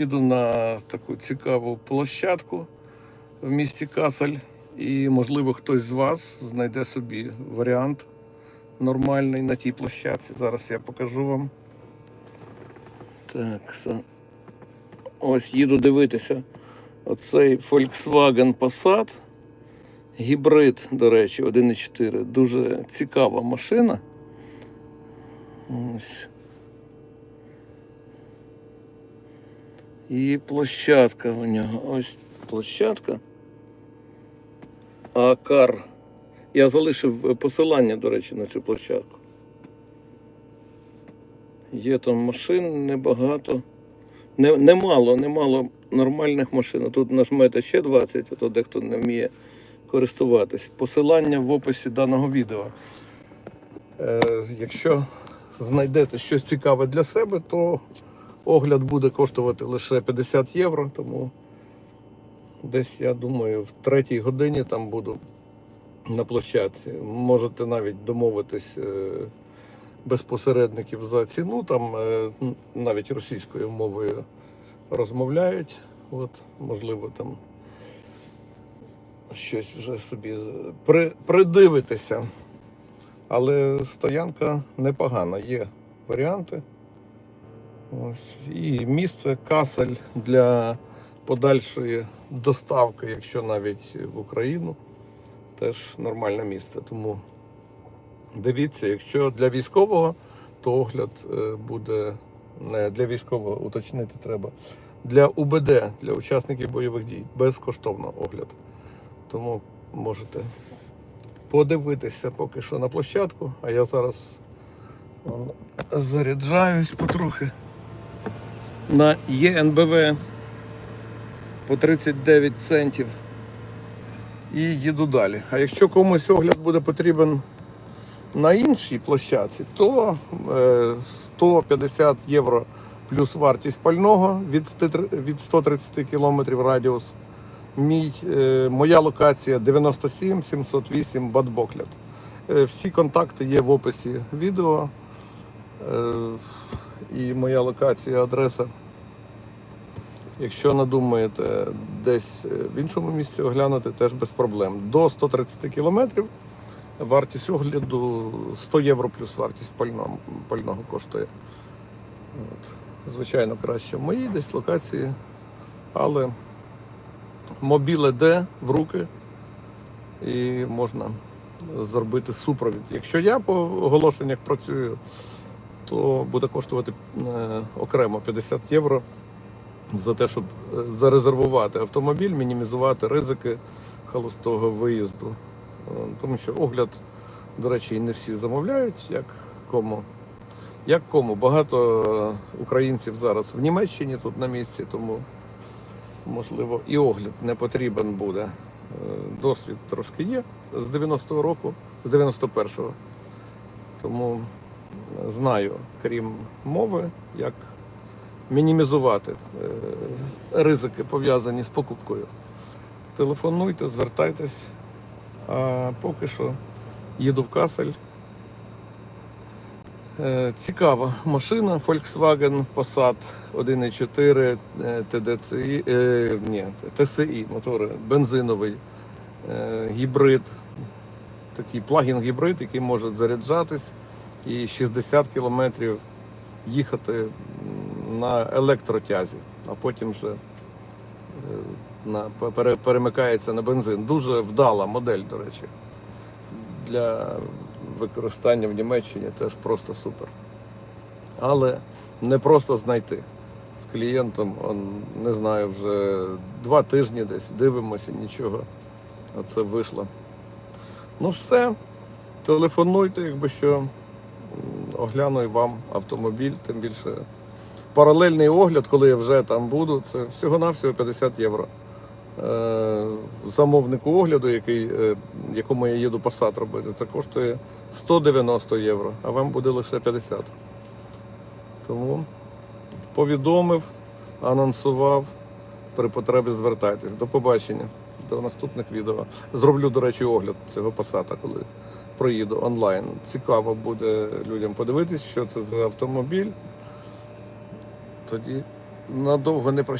Їду на таку цікаву площадку в місті Касель, і, можливо, хтось з вас знайде собі варіант нормальний на тій площадці. Зараз я покажу вам. Так, ось їду дивитися. Оцей Volkswagen Passat. Гібрид, до речі, 1.4. Дуже цікава машина. Ось. І площадка у нього. Ось площадка. Акар. Я залишив посилання, до речі, на цю площадку. Є там машин небагато. Не, немало, немало нормальних машин. Тут нажмете ще 20, а то дехто не вміє користуватись. Посилання в описі даного відео. Е, якщо знайдете щось цікаве для себе, то огляд буде коштувати лише 50 євро, тому десь, я думаю, в третій годині там буду на площадці. Можете навіть домовитись е, без посередників за ціну. Там е, навіть російською мовою розмовляють. От, можливо, там щось вже собі при, придивитеся. Але стоянка непогана, є варіанти. Ось. І місце касель для подальшої доставки, якщо навіть в Україну, теж нормальне місце. Тому дивіться, якщо для військового, то огляд е, буде не для військового, уточнити треба. Для УБД, для учасників бойових дій, безкоштовно огляд. Тому можете подивитися поки що на площадку, а я зараз заряджаюсь потрохи на ЄНБВ по 39 центів і їду далі. А якщо комусь огляд буде потрібен на іншій площадці, то е, 150 євро плюс вартість пального від 130 км радіус. Мій, е, моя локація 97 708 Бадбокляд. Е, всі контакти є в описі відео. Е, і моя локація, адреса. Якщо надумаєте десь е, в іншому місці оглянути, теж без проблем. До 130 кілометрів вартість огляду 100 євро плюс вартість пального, пального коштує. От. Звичайно, краще в моїй десь локації, але мобіле де в руки і можна зробити супровід. Якщо я по оголошеннях працюю, то буде коштувати е, окремо 50 євро за те, щоб е, зарезервувати автомобіль, мінімізувати ризики холостого виїзду. Е, Тому що огляд, до речі, не всі замовляють, як кому. Як кому? Багато українців зараз в Німеччині тут на місці, тому можливо і огляд не потрібен буде. Досвід трошки є з 90-го року, з 91-го. Тому знаю, крім мови, як мінімізувати е, ризики пов'язані з покупкою. Телефонуйте, звертайтесь. А поки що їду в Касель. Е, Цікава машина Volkswagen Passat 1.4 е, TDCi, е, ні, TSI мотори, бензиновий гібрид, такий плагін гібрид, який може заряджатись і 60 кілометрів їхати на електротязі, а потім вже е, на, пере- перемикається на бензин. Дуже вдала модель, до речі. Для використання в Німеччині теж просто супер. Але не просто знайти. З клієнтом, не знаю, вже два тижні десь дивимося, нічого. Оце вийшло. Ну все, телефонуйте, якби що огляну і вам автомобіль, тим більше паралельний огляд, коли я вже там буду, це всього-навсього 50 євро. Е, Замовнику огляду, який, е, якому я їду посад робити, це коштує 190 євро, а вам буде лише 50. Тому повідомив, анонсував, при потребі звертайтесь. До побачення, до наступних відео. Зроблю, до речі, огляд цього посада, коли проїду онлайн. Цікаво буде людям подивитись, що це за автомобіль. Тоді надовго не прощаюся.